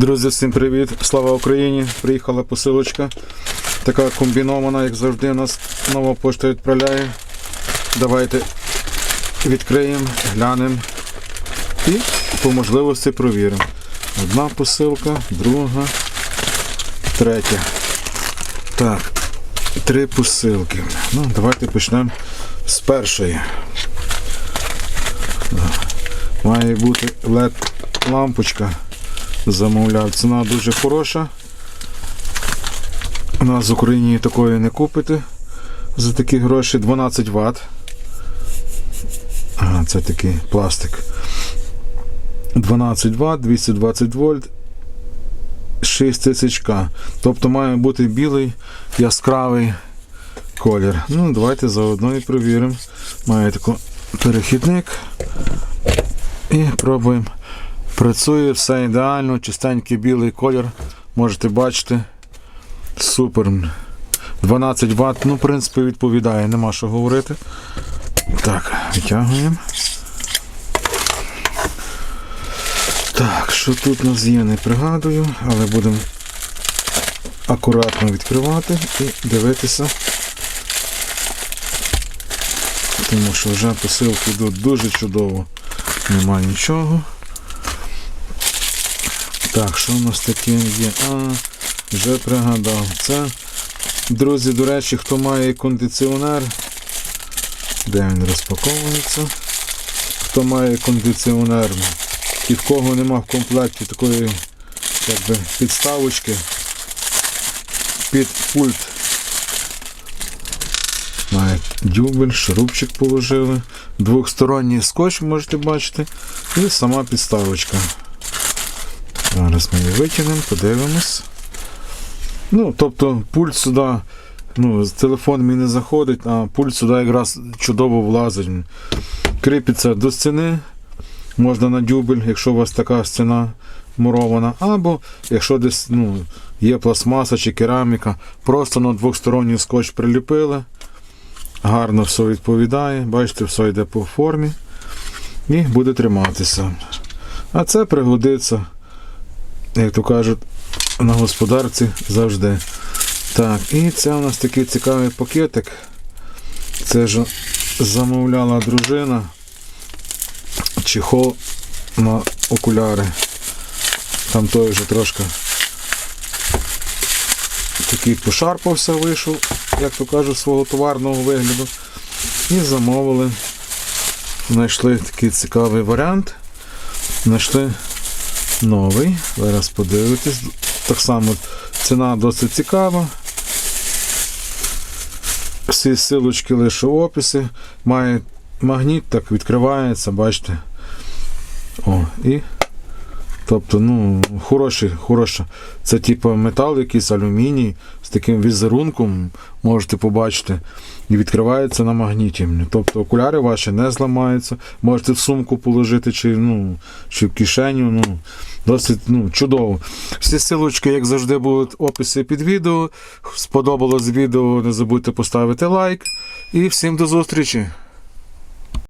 Друзі, всім привіт! Слава Україні! Приїхала посилочка. Така комбінована, як завжди, нас нова пошта відправляє. Давайте відкриємо, глянемо і по можливості провіримо. Одна посилка, друга, третя. Так, три посилки. Ну, давайте почнемо з першої. Має бути LED лампочка замовляв. Ціна дуже хороша. У нас в Україні такої не купите за такі гроші 12 Вт. Ага, це такий пластик. 12 Вт, 220 вольт, 6000 К. Тобто має бути білий яскравий колір. Ну, давайте заодно і провіримо. Має такий перехідник. І пробуємо. Працює все ідеально, чистенький білий колір. Можете бачити. Супер. 12 Вт, ну, в принципі, відповідає, нема що говорити. Так, витягуємо. Так, що тут у нас є, не пригадую, але будемо акуратно відкривати і дивитися. Тому що вже посилки йдуть дуже чудово. Нема нічого. Так, що у нас таке є? А, вже пригадав. Це, друзі, до речі, хто має кондиціонер, де він розпаковується? Хто має кондиціонер і в кого нема в комплекті такої якби, підставочки під пульт. Дюбель, шурупчик положили, двохсторонній скотч можете бачити, і сама підставочка. Зараз ми її витягнемо, подивимось. Ну, тобто пульт сюди, ну, телефон мій не заходить, а пульт сюди якраз чудово влазить. Кріпиться до стіни, можна на дюбель, якщо у вас така стіна мурована, або якщо десь ну, є пластмаса чи кераміка, просто на двохсторонній скотч приліпили. Гарно все відповідає, бачите, все йде по формі і буде триматися. А це пригодиться як то кажуть, на господарці завжди. Так, і це у нас такий цікавий пакетик. Це ж замовляла дружина. Чехол на окуляри. Там той вже трошки такий пошарпався, вийшов, як то кажуть, свого товарного вигляду. І замовили. Знайшли такий цікавий варіант. Знайшли новий. Зараз подивитись. Так само ціна досить цікава. Всі силочки лише в описі. Має магніт, так відкривається, бачите. О, і. Тобто, ну, хороший, хороша. Це типу метал, якийсь алюміній з таким візерунком, можете побачити. І відкривається на магніті. Тобто окуляри ваші не зламаються. Можете в сумку положити, чи, ну, чи в кишеню. Ну, Досить ну, чудово. Всі силочки, як завжди, будуть в описі під відео. Сподобалось відео, не забудьте поставити лайк. І всім до зустрічі!